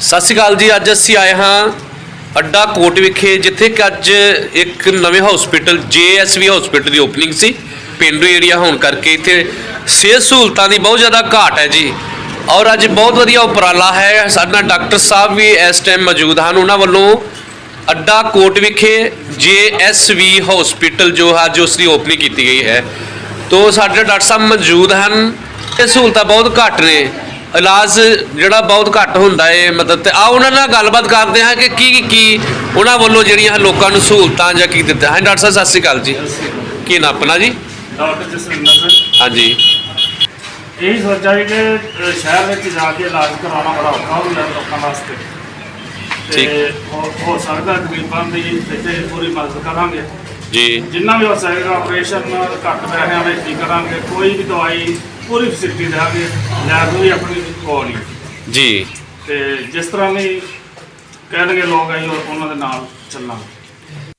ਸਤਿ ਸ਼੍ਰੀ ਅਕਾਲ ਜੀ, ਅੱਜ ਅਸੀਂ ਆਏ ਹਾਂ ਅੱਡਾ ਕੋਟ ਵਿਖੇ, ਜਿੱਥੇ ਕਿ ਅੱਜ ਇੱਕ ਨਵੇਂ ਹਸਪੀਟਲ ਜੇਐਸਵੀ ਹਸਪੀਟਲ ਦੀ ਓਪਨਿੰਗ ਸੀ। ਪਿੰਡੂ ਏਰੀਆ ਹੋਣ ਕਰਕੇ ਇੱਥੇ ਸਿਹਤ ਸਹੂਲਤਾਂ ਦੀ ਬਹੁਤ ਜ਼ਿਆਦਾ ਘਾਟ ਹੈ ਜੀ। ਔਰ ਅੱਜ ਬਹੁਤ ਵਧੀਆ ਉਪਰਾਲਾ ਹੈ। ਸਾਡਾ ਡਾਕਟਰ ਸਾਹਿਬ ਵੀ ਇਸ ਟਾਈਮ ਮੌਜੂਦ ਹਨ। ਉਹਨਾਂ ਵੱਲੋਂ ਅੱਡਾ ਕੋਟ ਵਿਖੇ ਜੇਐਸਵੀ ਹਸਪੀਟਲ ਜੋ ਹੈ ਜੋ ਉਸ ਦੀ ਓਪਨਿੰਗ ਕੀਤੀ ਗਈ ਹੈ। ਤੋ ਸਾਡੇ ਡਾਕਟਰ ਸਾਹਿਬ ਮੌਜੂਦ ਹਨ। ਇਹ ਸਹੂਲਤਾਂ ਬਹੁਤ ਘੱਟ ਨੇ। ਇਲਾਜ ਜਿਹੜਾ ਬਹੁਤ ਘੱਟ ਹੁੰਦਾ ਹੈ ਮਤਲਬ ਤੇ ਆ ਉਹਨਾਂ ਨਾਲ ਗੱਲਬਾਤ ਕਰਦੇ ਹਾਂ ਕਿ ਕੀ ਕੀ ਉਹਨਾਂ ਵੱਲੋਂ ਜਿਹੜੀਆਂ ਲੋਕਾਂ ਨੂੰ ਸਹੂਲਤਾਂ ਜਾਂ ਕੀ ਦਿੱਤਾ। ਹਾਂ ਡਾਕਟਰ ਸਾਹਿਬ ਸਤਿ ਸ਼੍ਰੀ ਅਕਾਲ ਜੀ। ਕੀ ਨਾਮ ਆਪਣਾ ਜੀ? ਡਾਕਟਰ ਜਸਵਿੰਦਰ ਸਿੰਘ। ਹਾਂਜੀ। ਇਹ ਸੋਚਿਆ ਸੀ ਕਿ ਅ, ਸ਼ਹਿਰ ਵਿੱਚ ਜਾ ਕੇ ਇਲਾਜ ਕਰਾਉਣਾ ਬੜਾ ਔਖਾ ਹੁੰਦਾ ਲੋਕਾਂ ਵਾਸਤੇ। ਤੇ ਠੀਕ। ਹੋ ਹੋ ਸਕਦਾ ਗਰੀਬਾਂ ਦੀ ਇੱਥੇ ਪੂਰੀ ਮਦਦ ਕਰਾਂਗੇ। ਜੀ। ਜਿੰਨਾ ਵੀ ਹੋ ਸਕੇਗਾ ਆਪਰੇਸ਼ਨ ਘੱਟ ਪੈਸਿਆਂ ਵਿੱਚ ਹੀ ਕਰਾਂਗੇ। ਕੋਈ ਵੀ ਦਵਾਈ ਪੂਰੀ ਫੈਸਿਲਿਟੀ ਦੇਵਾਂਗੇ। ਲੈਬ ਵੀ ਆਪਣੀ ਕੋਲ ਹੀ ਜੀ। ਤੇ ਜਿਸ ਤਰ੍ਹਾਂ ਵੀ ਕਹਿਣਗੇ ਲੋਕ ਅਸੀਂ ਉਹਨਾਂ ਦੇ ਨਾਲ ਚੱਲਾਂਗੇ।